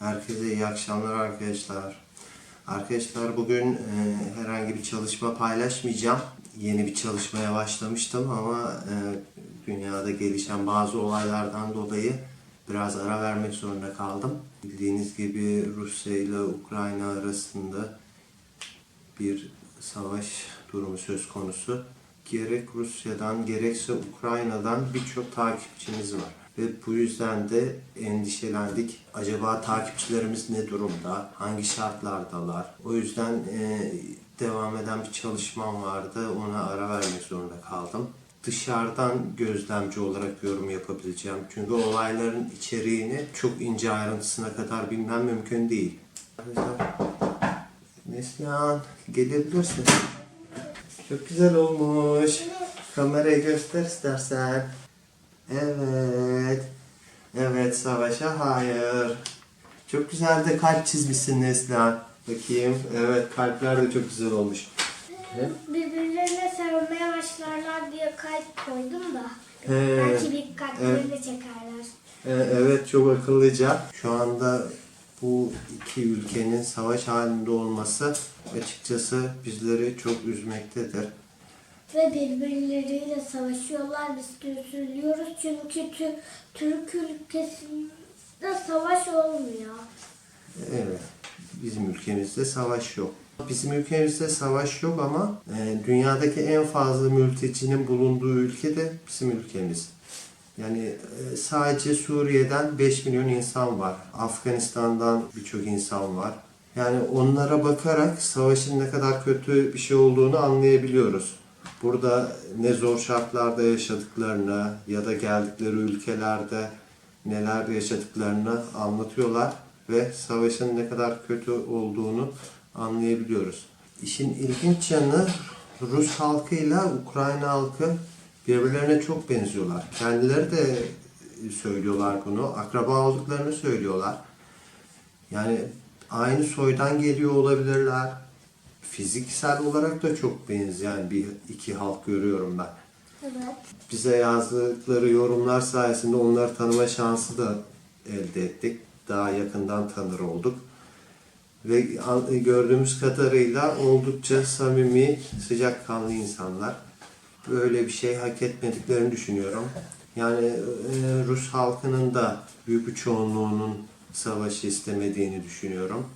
Herkese iyi akşamlar arkadaşlar. Arkadaşlar bugün e, herhangi bir çalışma paylaşmayacağım. Yeni bir çalışmaya başlamıştım ama e, dünyada gelişen bazı olaylardan dolayı biraz ara vermek zorunda kaldım. Bildiğiniz gibi Rusya ile Ukrayna arasında bir savaş durumu söz konusu. Gerek Rusya'dan gerekse Ukrayna'dan birçok takipçimiz var. Ve bu yüzden de endişelendik. Acaba takipçilerimiz ne durumda? Hangi şartlardalar? O yüzden e, devam eden bir çalışmam vardı. Ona ara vermek zorunda kaldım. Dışarıdan gözlemci olarak yorum yapabileceğim. Çünkü olayların içeriğini çok ince ayrıntısına kadar bilmem mümkün değil. Neslihan gelebilirsin. Çok güzel olmuş. Kamerayı göster istersen. Evet. Evet savaşa hayır. Çok güzel de kalp çizmişsin Neslihan. Bakayım. Evet kalpler de çok güzel olmuş. Birbirlerine sarılmaya başlarlar diye kalp koydum da. He. Belki bir kalplerini çekerler. Ee, Evet çok akıllıca. Şu anda bu iki ülkenin savaş halinde olması açıkçası bizleri çok üzmektedir. Ve birbirleriyle savaşıyorlar. Biz de üzülüyoruz çünkü tü- Türk ülkesinde savaş olmuyor. Evet. Bizim ülkemizde savaş yok. Bizim ülkemizde savaş yok ama e, dünyadaki en fazla mültecinin bulunduğu ülke de bizim ülkemiz. Yani e, sadece Suriye'den 5 milyon insan var. Afganistan'dan birçok insan var. Yani onlara bakarak savaşın ne kadar kötü bir şey olduğunu anlayabiliyoruz. Burada ne zor şartlarda yaşadıklarını ya da geldikleri ülkelerde neler yaşadıklarını anlatıyorlar ve savaşın ne kadar kötü olduğunu anlayabiliyoruz. İşin ilginç yanı Rus halkıyla Ukrayna halkı birbirlerine çok benziyorlar. Kendileri de söylüyorlar bunu. Akraba olduklarını söylüyorlar. Yani aynı soydan geliyor olabilirler. Fiziksel olarak da çok benzeyen bir iki halk görüyorum ben. Evet. Bize yazdıkları yorumlar sayesinde onları tanıma şansı da elde ettik. Daha yakından tanır olduk. Ve gördüğümüz kadarıyla oldukça samimi, sıcakkanlı insanlar. Böyle bir şey hak etmediklerini düşünüyorum. Yani e, Rus halkının da büyük bir çoğunluğunun savaşı istemediğini düşünüyorum.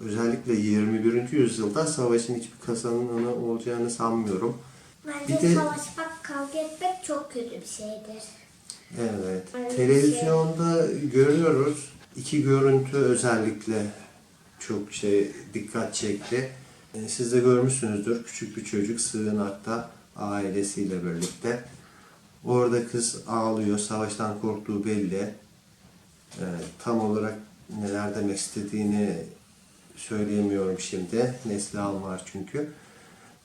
Özellikle 21. yüzyılda savaşın hiçbir kazananı olacağını sanmıyorum. Bence Bir de- savaşmak, kavga etmek çok kötü bir şeydir. Evet. Öyle bir Televizyonda görüyoruz. iki görüntü özellikle çok şey dikkat çekti. E, Siz de görmüşsünüzdür. Küçük bir çocuk sığınakta ailesiyle birlikte. Orada kız ağlıyor. Savaştan korktuğu belli. E, tam olarak neler demek istediğini söyleyemiyorum şimdi. Neslihan var çünkü.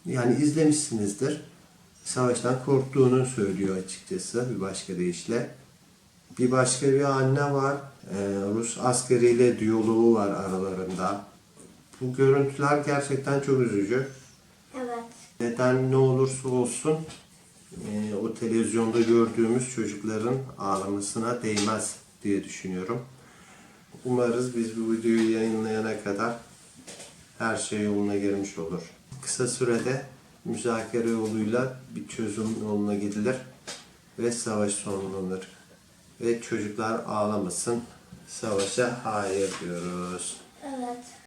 Yani izlemişsinizdir. Savaştan korktuğunu söylüyor açıkçası bir başka deyişle. Bir başka bir anne var. Ee, Rus askeriyle diyaloğu var aralarında. Bu görüntüler gerçekten çok üzücü. Evet. Neden ne olursa olsun e, o televizyonda gördüğümüz çocukların ağlamasına değmez diye düşünüyorum. Umarız biz bu videoyu yayınlayana kadar her şey yoluna girmiş olur. Kısa sürede müzakere yoluyla bir çözüm yoluna gidilir ve savaş sonlanır. Ve çocuklar ağlamasın. Savaşa hayır diyoruz. Evet.